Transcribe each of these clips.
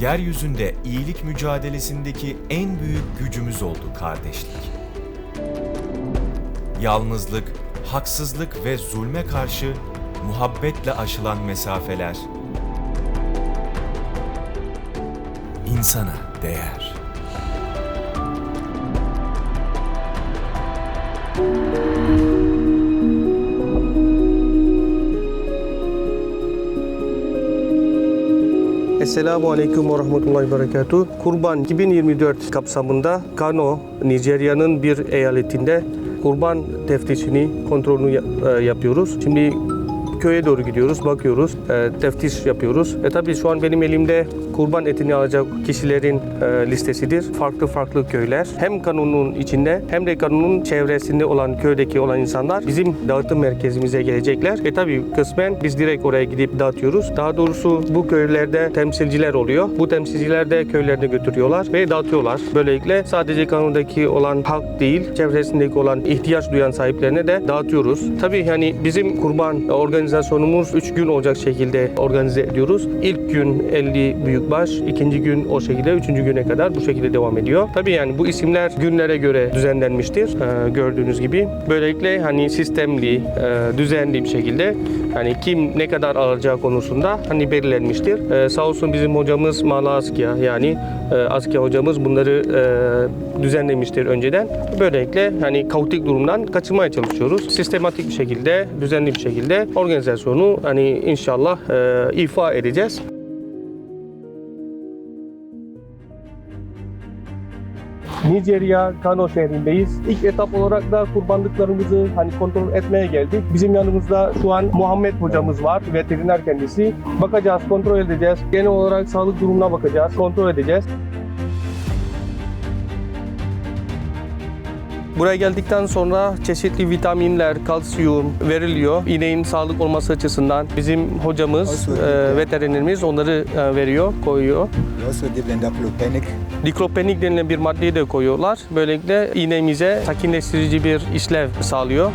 yeryüzünde iyilik mücadelesindeki en büyük gücümüz oldu kardeşlik. Yalnızlık, haksızlık ve zulme karşı muhabbetle aşılan mesafeler insana değer. Esselamu Aleyküm ve Rahmetullahi Berekatuhu. Kurban 2024 kapsamında Kano, Nijerya'nın bir eyaletinde kurban teftişini, kontrolünü e, yapıyoruz. Şimdi köye doğru gidiyoruz, bakıyoruz, e, teftiş yapıyoruz. E tabii şu an benim elimde kurban etini alacak kişilerin e, listesidir. Farklı farklı köyler. Hem kanunun içinde hem de kanunun çevresinde olan köydeki olan insanlar bizim dağıtım merkezimize gelecekler. E tabii kısmen biz direkt oraya gidip dağıtıyoruz. Daha doğrusu bu köylerde temsilciler oluyor. Bu temsilciler de köylerine götürüyorlar ve dağıtıyorlar. Böylelikle sadece kanundaki olan halk değil, çevresindeki olan ihtiyaç duyan sahiplerine de dağıtıyoruz. Tabii yani bizim kurban organizasyonumuz 3 gün olacak şekilde organize ediyoruz. İlk gün 50 büyükbaş, ikinci gün o şekilde, üçüncü güne kadar bu şekilde devam ediyor. Tabii yani bu isimler günlere göre düzenlenmiştir e, gördüğünüz gibi. Böylelikle hani sistemli, e, düzenli bir şekilde hani kim ne kadar alacağı konusunda hani belirlenmiştir. E, sağ olsun bizim hocamız Mala yani e, Askia hocamız bunları e, düzenlemiştir önceden. Böylelikle hani kaotik durumdan kaçınmaya çalışıyoruz. Sistematik bir şekilde, düzenli bir şekilde organizasyonu hani inşallah e, ifa edeceğiz. Nijerya, Kano şehrindeyiz. İlk etap olarak da kurbanlıklarımızı hani kontrol etmeye geldik. Bizim yanımızda şu an Muhammed hocamız var, veteriner kendisi. Bakacağız, kontrol edeceğiz. Genel olarak sağlık durumuna bakacağız, kontrol edeceğiz. Buraya geldikten sonra çeşitli vitaminler, kalsiyum veriliyor. İneğin sağlık olması açısından bizim hocamız, e, veterinerimiz onları e, veriyor, koyuyor. Diklopenik denilen bir maddeyi de koyuyorlar. Böylelikle iğnemize sakinleştirici bir işlev sağlıyor.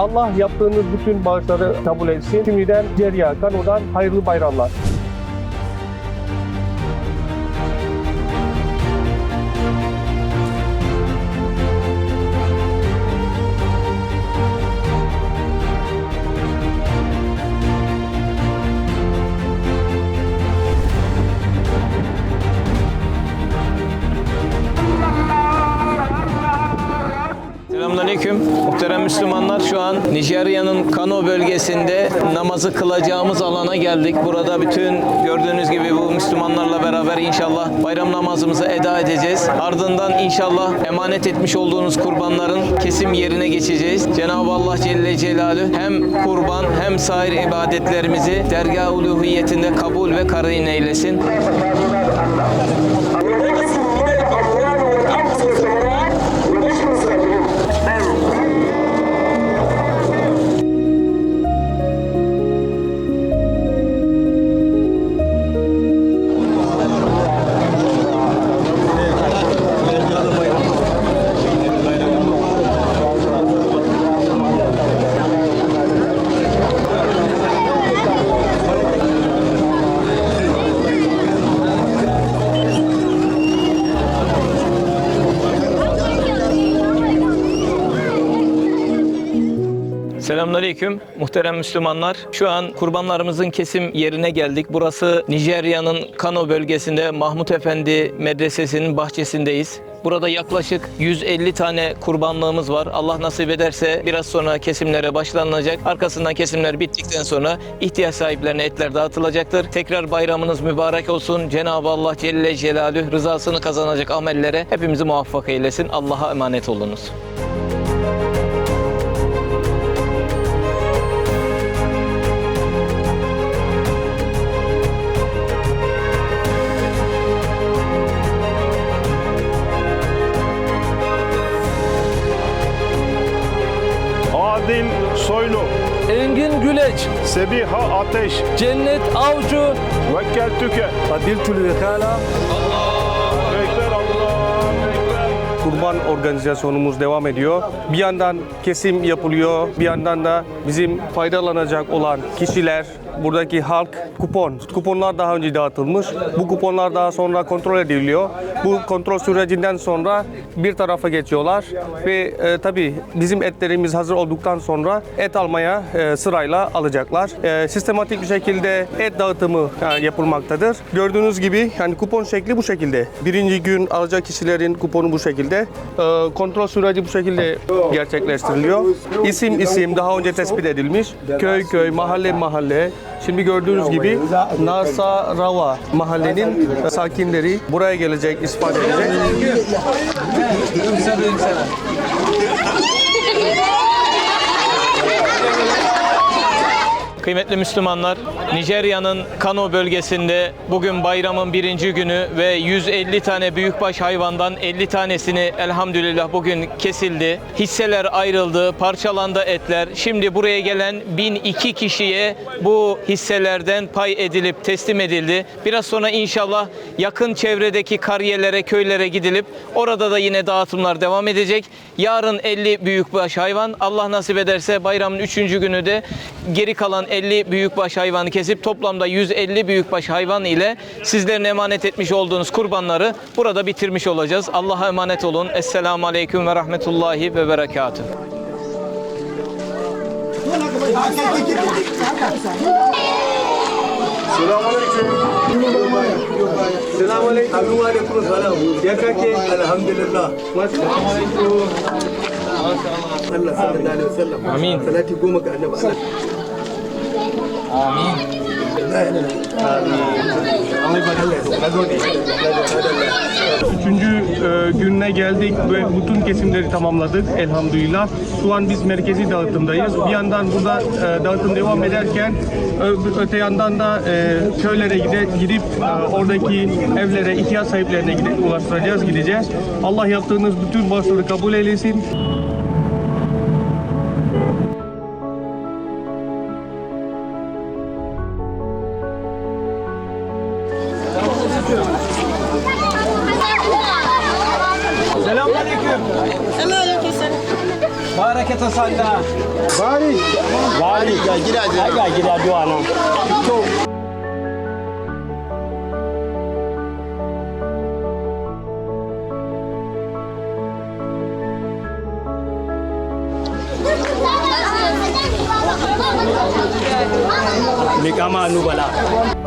Allah yaptığınız bütün bağışları kabul etsin. Şimdiden Cerya Kano'dan hayırlı bayramlar. Şu an Nijerya'nın Kano bölgesinde namazı kılacağımız alana geldik. Burada bütün gördüğünüz gibi bu Müslümanlarla beraber inşallah bayram namazımızı eda edeceğiz. Ardından inşallah emanet etmiş olduğunuz kurbanların kesim yerine geçeceğiz. Cenab-ı Allah Celle Celaluhu hem kurban hem sair ibadetlerimizi dergah uluhiyetinde kabul ve karın eylesin. Selamünaleyküm muhterem Müslümanlar. Şu an kurbanlarımızın kesim yerine geldik. Burası Nijerya'nın Kano bölgesinde Mahmut Efendi Medresesi'nin bahçesindeyiz. Burada yaklaşık 150 tane kurbanlığımız var. Allah nasip ederse biraz sonra kesimlere başlanacak. Arkasından kesimler bittikten sonra ihtiyaç sahiplerine etler dağıtılacaktır. Tekrar bayramınız mübarek olsun. Cenab-ı Allah Celle Celaluhu rızasını kazanacak amellere hepimizi muvaffak eylesin. Allah'a emanet olunuz. Sebiha Ateş, Cennet Avcı, Vekkel Tüke. Adil Ekber Allah, Ekber. kurban organizasyonumuz devam ediyor. Bir yandan kesim yapılıyor, bir yandan da bizim faydalanacak olan kişiler, buradaki halk kupon. Kuponlar daha önce dağıtılmış. Bu kuponlar daha sonra kontrol ediliyor. Bu kontrol sürecinden sonra bir tarafa geçiyorlar ve e, tabii bizim etlerimiz hazır olduktan sonra et almaya e, sırayla alacaklar. E, sistematik bir şekilde et dağıtımı e, yapılmaktadır. Gördüğünüz gibi yani kupon şekli bu şekilde. Birinci gün alacak kişilerin kuponu bu şekilde. E, kontrol süreci bu şekilde gerçekleştiriliyor. İsim isim daha önce tespit edilmiş. Köy köy, mahalle mahalle. Şimdi gördüğünüz gibi Nasarava mahallenin sakinleri buraya gelecek, ispat edecek. Kıymetli Müslümanlar, Nijerya'nın Kano bölgesinde bugün bayramın birinci günü ve 150 tane büyükbaş hayvandan 50 tanesini elhamdülillah bugün kesildi. Hisseler ayrıldı, parçalandı etler. Şimdi buraya gelen 1002 kişiye bu hisselerden pay edilip teslim edildi. Biraz sonra inşallah yakın çevredeki kariyelere, köylere gidilip orada da yine dağıtımlar devam edecek. Yarın 50 büyükbaş hayvan, Allah nasip ederse bayramın 3. günü de geri kalan 50 büyükbaş hayvanı kesip toplamda 150 büyükbaş hayvan ile sizlerin emanet etmiş olduğunuz kurbanları burada bitirmiş olacağız. Allah'a emanet olun. Esselamu Aleyküm ve Rahmetullahi ve Berekatuhu. Ya kake alhamdulillah. Allah sallallahu alaihi wasallam. Amin. Salati goma ga annabi Allah. Üçüncü e, gününe geldik ve bütün kesimleri tamamladık elhamdülillah. Şu an biz merkezi dağıtımdayız. Bir yandan burada e, dağıtım devam ederken öte yandan da e, köylere gide, gidip e, oradaki evlere, ihtiyaç sahiplerine gidip ulaştıracağız, gideceğiz. Allah yaptığınız bütün bağışları kabul eylesin. निकामा अनुबला।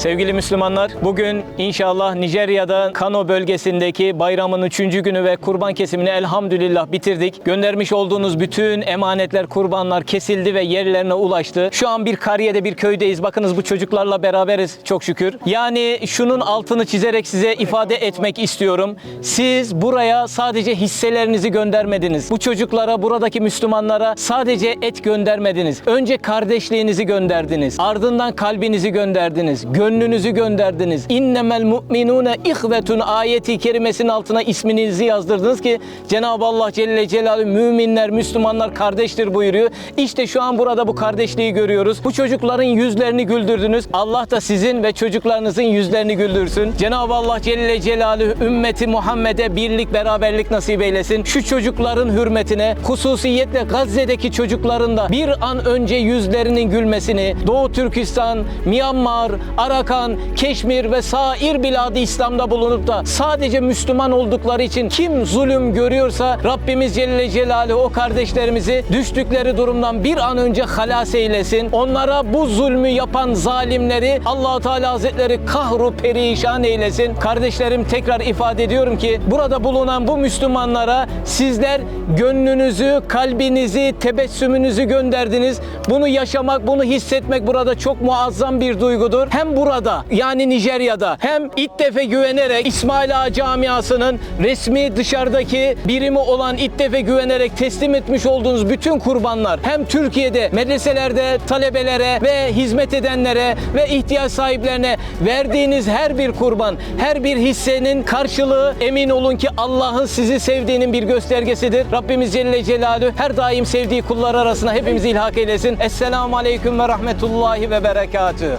Sevgili Müslümanlar, bugün inşallah Nijerya'da Kano bölgesindeki bayramın üçüncü günü ve kurban kesimini elhamdülillah bitirdik. Göndermiş olduğunuz bütün emanetler, kurbanlar kesildi ve yerlerine ulaştı. Şu an bir kariyede bir köydeyiz. Bakınız bu çocuklarla beraberiz çok şükür. Yani şunun altını çizerek size ifade etmek istiyorum. Siz buraya sadece hisselerinizi göndermediniz. Bu çocuklara, buradaki Müslümanlara sadece et göndermediniz. Önce kardeşliğinizi gönderdiniz. Ardından kalbinizi gönderdiniz. Gönlünüzü gönderdiniz. İnnemel mu'minune ihvetun ayeti kerimesinin altına isminizi yazdırdınız ki Cenab-ı Allah Celle Celaluhu müminler, Müslümanlar kardeştir buyuruyor. İşte şu an burada bu kardeşliği görüyoruz. Bu çocukların yüzlerini güldürdünüz. Allah da sizin ve çocuklarınızın yüzlerini güldürsün. Cenab-ı Allah Celle Celaluhu ümmeti Muhammed'e birlik, beraberlik nasip eylesin. Şu çocukların hürmetine, hususiyetle Gazze'deki çocukların da bir an önce yüzlerinin gülmesini, Doğu Türkistan, Myanmar, Arakan, Keşmir ve sair biladı İslam'da bulunup da sadece Müslüman oldukları için kim zulüm görüyorsa Rabbimiz Celle Celaluhu o kardeşlerimizi düştükleri durumdan bir an önce halas eylesin. Onlara bu zulmü yapan zalimleri allah Teala Hazretleri kahru perişan eylesin. Kardeşlerim tekrar ifade ediyorum ki burada bulunan bu Müslümanlara sizler gönlünüzü, kalbinizi, tebessümünüzü gönderdiniz. Bunu yaşamak, bunu hissetmek burada çok muazzam bir duygudur. Hem burada burada yani Nijerya'da hem İttefe güvenerek İsmail Ağa camiasının resmi dışarıdaki birimi olan İttefe güvenerek teslim etmiş olduğunuz bütün kurbanlar hem Türkiye'de medreselerde talebelere ve hizmet edenlere ve ihtiyaç sahiplerine verdiğiniz her bir kurban, her bir hissenin karşılığı emin olun ki Allah'ın sizi sevdiğinin bir göstergesidir. Rabbimiz Celle Celaluhu her daim sevdiği kullar arasına hepimizi ilhak eylesin. Esselamu Aleyküm ve Rahmetullahi ve Berekatühü.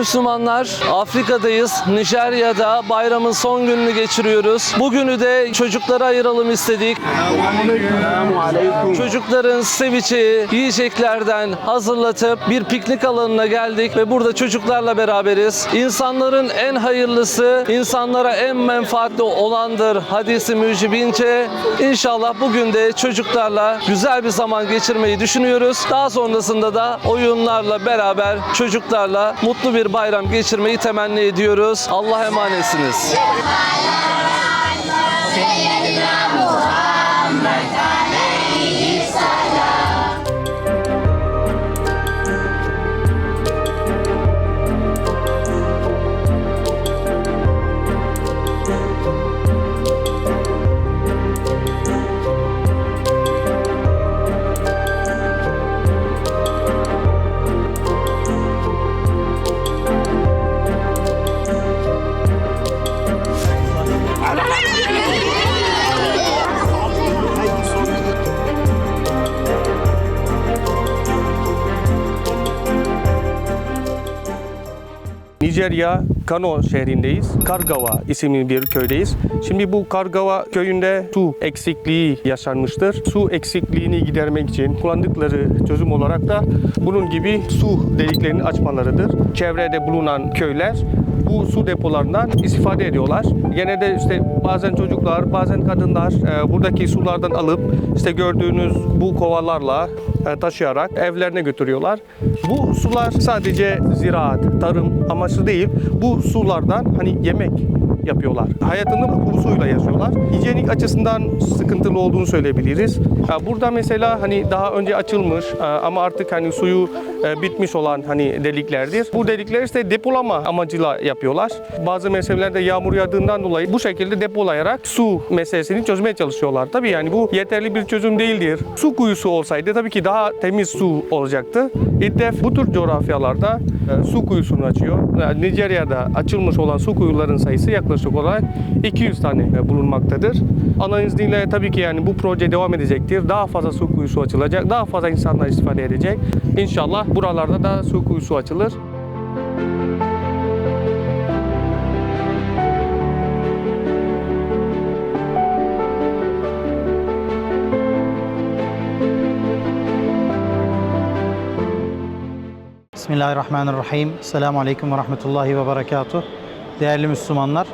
Müslümanlar, Afrika'dayız. Nijerya'da bayramın son gününü geçiriyoruz. Bugünü de çocuklara ayıralım istedik. Çocukların sevici yiyeceklerden hazırlatıp bir piknik alanına geldik ve burada çocuklarla beraberiz. İnsanların en hayırlısı, insanlara en menfaatli olandır hadisi mücibince. İnşallah bugün de çocuklarla güzel bir zaman geçirmeyi düşünüyoruz. Daha sonrasında da oyunlarla beraber çocuklarla mutlu bir bayram geçirmeyi temenni ediyoruz. Allah emanetsiniz. Nijerya Kano şehrindeyiz. Kargawa isimli bir köydeyiz. Şimdi bu Kargawa köyünde su eksikliği yaşanmıştır. Su eksikliğini gidermek için kullandıkları çözüm olarak da bunun gibi su deliklerini açmalarıdır. Çevrede bulunan köyler bu su depolarından istifade ediyorlar. Gene de işte bazen çocuklar, bazen kadınlar e, buradaki sulardan alıp işte gördüğünüz bu kovalarla taşıyarak evlerine götürüyorlar. Bu sular sadece ziraat, tarım amaçlı değil. Bu sulardan hani yemek yapıyorlar. Hayatını bu suyla yaşıyorlar. Hijyenik açısından sıkıntılı olduğunu söyleyebiliriz. Burada mesela hani daha önce açılmış ama artık hani suyu e, bitmiş olan hani deliklerdir. Bu delikler işte depolama amacıyla yapıyorlar. Bazı mezheplerde yağmur yağdığından dolayı bu şekilde depolayarak su meselesini çözmeye çalışıyorlar. Tabii yani bu yeterli bir çözüm değildir. Su kuyusu olsaydı tabii ki daha temiz su olacaktı. İDDEF bu tür coğrafyalarda e, su kuyusunu açıyor. Nijerya'da açılmış olan su kuyuların sayısı yaklaşık olarak 200 tane e, bulunmaktadır. Allah'ın izniyle tabii ki yani bu proje devam edecektir. Daha fazla su kuyusu açılacak. Daha fazla insanlar istifade edecek. İnşallah buralarda da su kuyusu açılır. Bismillahirrahmanirrahim. Selamun Aleyküm ve Rahmetullahi ve Berekatuh. Değerli Müslümanlar,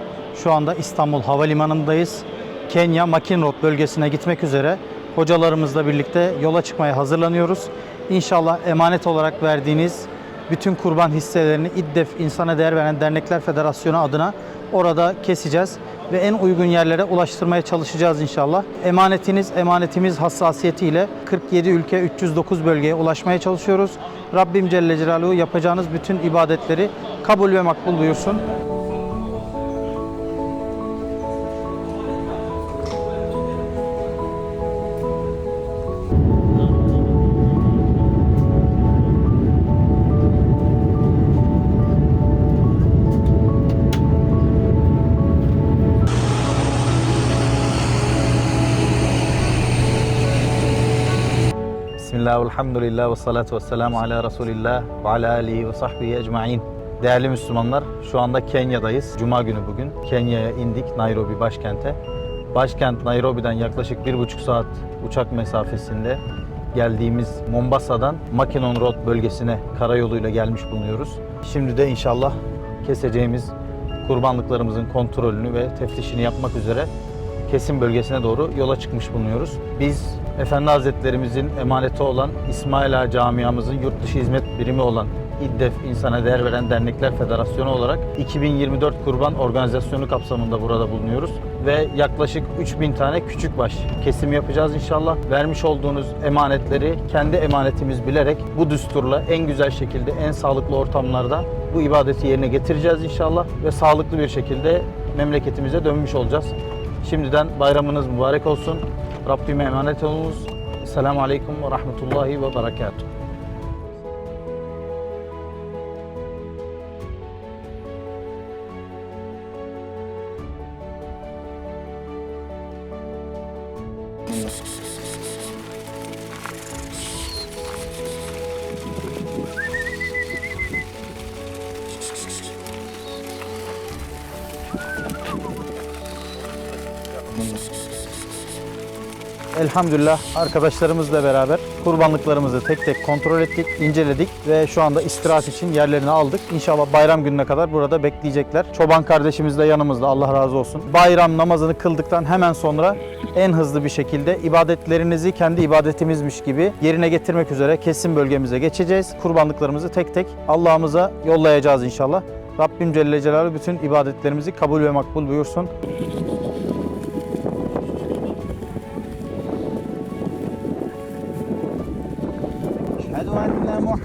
şu anda İstanbul Havalimanı'ndayız. Kenya Makin Road bölgesine gitmek üzere hocalarımızla birlikte yola çıkmaya hazırlanıyoruz. İnşallah emanet olarak verdiğiniz bütün kurban hisselerini İDDEF İnsana Değer Veren Dernekler Federasyonu adına orada keseceğiz ve en uygun yerlere ulaştırmaya çalışacağız inşallah. Emanetiniz, emanetimiz hassasiyetiyle 47 ülke 309 bölgeye ulaşmaya çalışıyoruz. Rabbim Celle Celaluhu yapacağınız bütün ibadetleri kabul ve makbul buyursun. Bismillah, elhamdülillah ve salatu ve selamu ala Resulillah ve ala alihi ve sahbihi ecma'in. Değerli Müslümanlar, şu anda Kenya'dayız. Cuma günü bugün. Kenya'ya indik, Nairobi başkente. Başkent Nairobi'den yaklaşık bir buçuk saat uçak mesafesinde geldiğimiz Mombasa'dan Makinon Road bölgesine karayoluyla gelmiş bulunuyoruz. Şimdi de inşallah keseceğimiz kurbanlıklarımızın kontrolünü ve teftişini yapmak üzere kesim bölgesine doğru yola çıkmış bulunuyoruz. Biz Efendi Hazretlerimizin emaneti olan İsmaila Camiamızın yurt dışı hizmet birimi olan İddef İnsana Değer Veren Dernekler Federasyonu olarak 2024 Kurban Organizasyonu kapsamında burada bulunuyoruz. Ve yaklaşık 3000 tane küçük baş kesim yapacağız inşallah. Vermiş olduğunuz emanetleri kendi emanetimiz bilerek bu düsturla en güzel şekilde, en sağlıklı ortamlarda bu ibadeti yerine getireceğiz inşallah. Ve sağlıklı bir şekilde memleketimize dönmüş olacağız. Şimdiden bayramınız mübarek olsun. Rabbime emanet olunuz. Selamun Aleyküm ve Rahmetullahi ve Berekatuhu. Elhamdülillah arkadaşlarımızla beraber kurbanlıklarımızı tek tek kontrol ettik, inceledik ve şu anda istirahat için yerlerini aldık. İnşallah bayram gününe kadar burada bekleyecekler. Çoban kardeşimiz de yanımızda Allah razı olsun. Bayram namazını kıldıktan hemen sonra en hızlı bir şekilde ibadetlerinizi kendi ibadetimizmiş gibi yerine getirmek üzere kesim bölgemize geçeceğiz. Kurbanlıklarımızı tek tek Allah'ımıza yollayacağız inşallah. Rabbim Celle Celaluhu bütün ibadetlerimizi kabul ve makbul buyursun.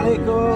I Michael.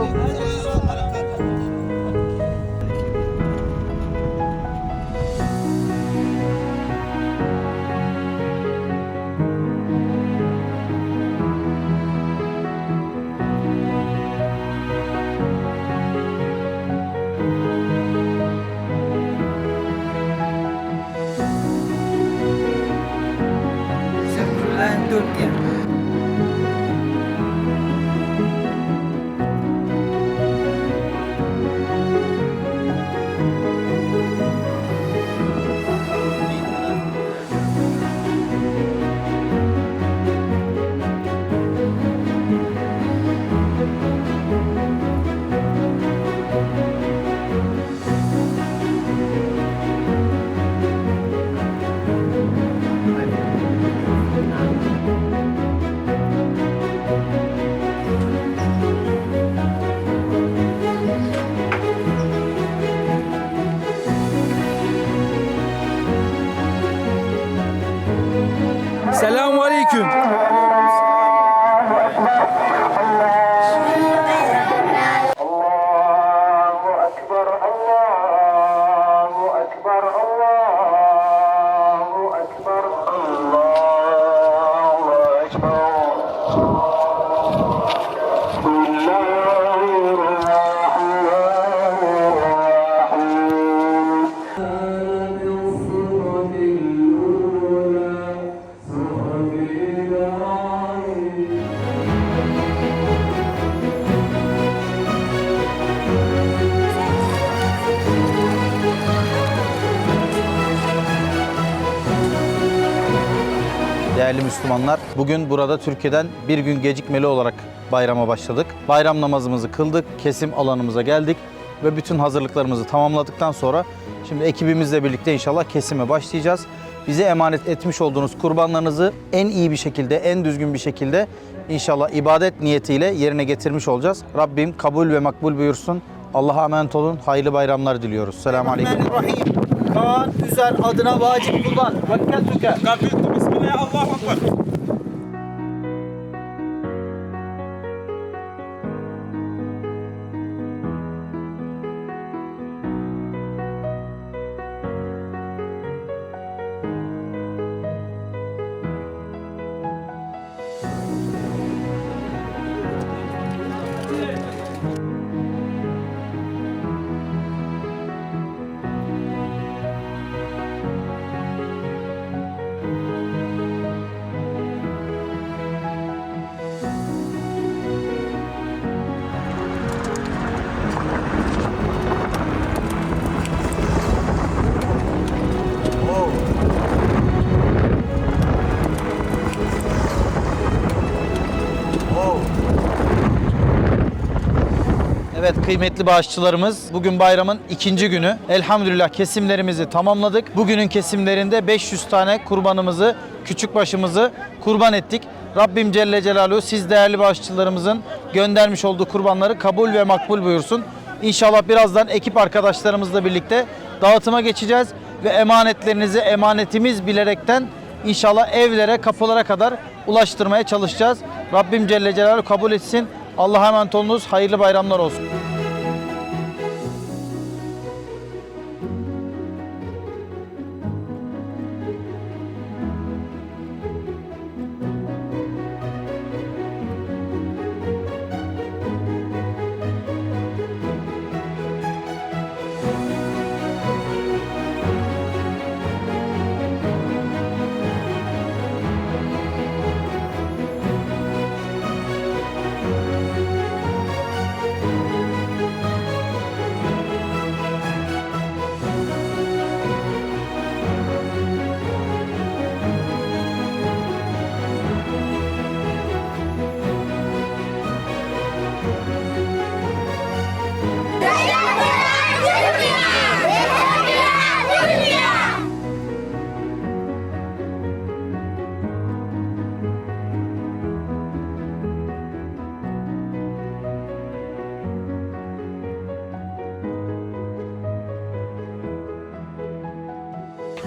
Müslümanlar, bugün burada Türkiye'den bir gün gecikmeli olarak bayrama başladık. Bayram namazımızı kıldık, kesim alanımıza geldik ve bütün hazırlıklarımızı tamamladıktan sonra şimdi ekibimizle birlikte inşallah kesime başlayacağız. Bize emanet etmiş olduğunuz kurbanlarınızı en iyi bir şekilde, en düzgün bir şekilde inşallah ibadet niyetiyle yerine getirmiş olacağız. Rabbim kabul ve makbul buyursun. Allah'a emanet olun. Hayırlı bayramlar diliyoruz. Selamun Aleyküm. Kaan Üzer adına vacip kullan. يا الله أكبر. Evet kıymetli bağışçılarımız bugün bayramın ikinci günü. Elhamdülillah kesimlerimizi tamamladık. Bugünün kesimlerinde 500 tane kurbanımızı, küçük başımızı kurban ettik. Rabbim Celle Celaluhu siz değerli bağışçılarımızın göndermiş olduğu kurbanları kabul ve makbul buyursun. İnşallah birazdan ekip arkadaşlarımızla birlikte dağıtıma geçeceğiz ve emanetlerinizi emanetimiz bilerekten inşallah evlere, kapılara kadar ulaştırmaya çalışacağız. Rabbim Celle Celaluhu kabul etsin. Allah'a emanet olunuz. Hayırlı bayramlar olsun.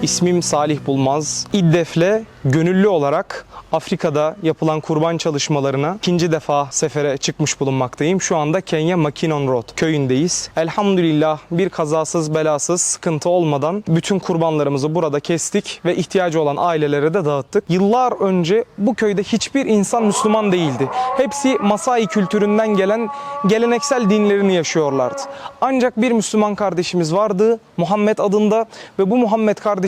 İsmim Salih Bulmaz. İddef'le gönüllü olarak Afrika'da yapılan kurban çalışmalarına ikinci defa sefere çıkmış bulunmaktayım. Şu anda Kenya Makinon Road köyündeyiz. Elhamdülillah bir kazasız belasız sıkıntı olmadan bütün kurbanlarımızı burada kestik ve ihtiyacı olan ailelere de dağıttık. Yıllar önce bu köyde hiçbir insan Müslüman değildi. Hepsi Masai kültüründen gelen geleneksel dinlerini yaşıyorlardı. Ancak bir Müslüman kardeşimiz vardı Muhammed adında ve bu Muhammed kardeşimiz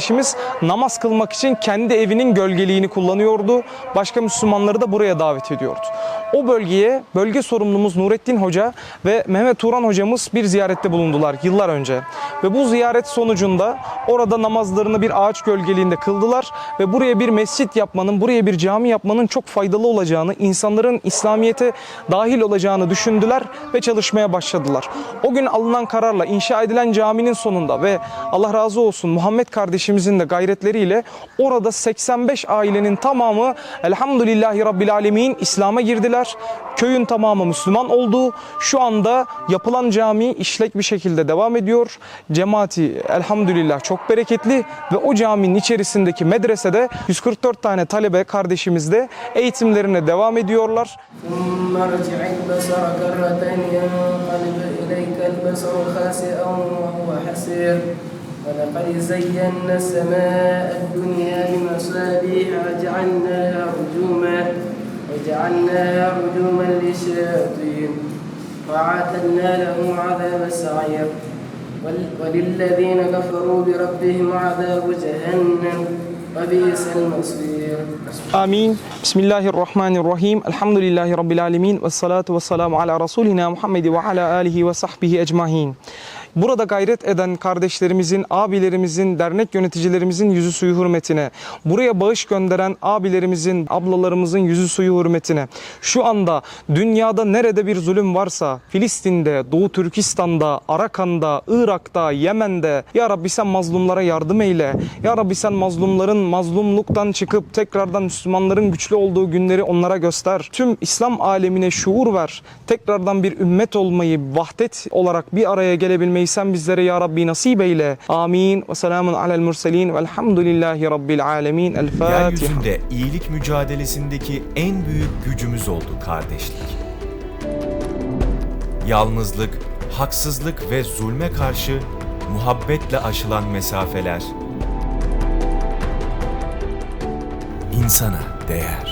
namaz kılmak için kendi evinin gölgeliğini kullanıyordu. Başka Müslümanları da buraya davet ediyordu. O bölgeye bölge sorumlumuz Nurettin Hoca ve Mehmet Turan hocamız bir ziyarette bulundular yıllar önce. Ve bu ziyaret sonucunda orada namazlarını bir ağaç gölgeliğinde kıldılar ve buraya bir mescit yapmanın, buraya bir cami yapmanın çok faydalı olacağını, insanların İslamiyet'e dahil olacağını düşündüler ve çalışmaya başladılar. O gün alınan kararla inşa edilen caminin sonunda ve Allah razı olsun Muhammed kardeşimizin de gayretleriyle orada 85 ailenin tamamı elhamdülillahi rabbil alemin İslam'a girdiler. Köyün tamamı Müslüman oldu. Şu anda yapılan cami işlek bir şekilde devam ediyor. Cemaati elhamdülillah çok bereketli ve o caminin içerisindeki medresede 144 tane talebe kardeşimiz de eğitimlerine devam ediyorlar. ثم ارجع البصر كرتين ينقلب إليك البصر خاسئا وهو حسير ولقد زينا السماء الدنيا بمصابيح وجعلناها رجوما وجعلنا رجوما للشياطين وعتدنا لهم عذاب السعير. وللذين كفروا بربهم عذاب جهنم وبئس المصير. آمين. بسم الله الرحمن الرحيم. الحمد لله رب العالمين والصلاة والسلام على رسولنا محمد وعلى آله وصحبه أجمعين. Burada gayret eden kardeşlerimizin, abilerimizin, dernek yöneticilerimizin yüzü suyu hürmetine, buraya bağış gönderen abilerimizin, ablalarımızın yüzü suyu hürmetine, şu anda dünyada nerede bir zulüm varsa, Filistin'de, Doğu Türkistan'da, Arakan'da, Irak'ta, Yemen'de, Ya Rabbi sen mazlumlara yardım eyle. Ya Rabbi sen mazlumların mazlumluktan çıkıp tekrardan Müslümanların güçlü olduğu günleri onlara göster. Tüm İslam alemine şuur ver. Tekrardan bir ümmet olmayı, vahdet olarak bir araya gelebilmeyi sen bizlere Ya Rabbi nasip eyle. Amin. Ve selamun alel murselin. Velhamdülillahi Rabbil alemin. El Fatiha. Yeryüzünde iyilik mücadelesindeki en büyük gücümüz oldu kardeşlik. Yalnızlık, haksızlık ve zulme karşı muhabbetle aşılan mesafeler insana değer.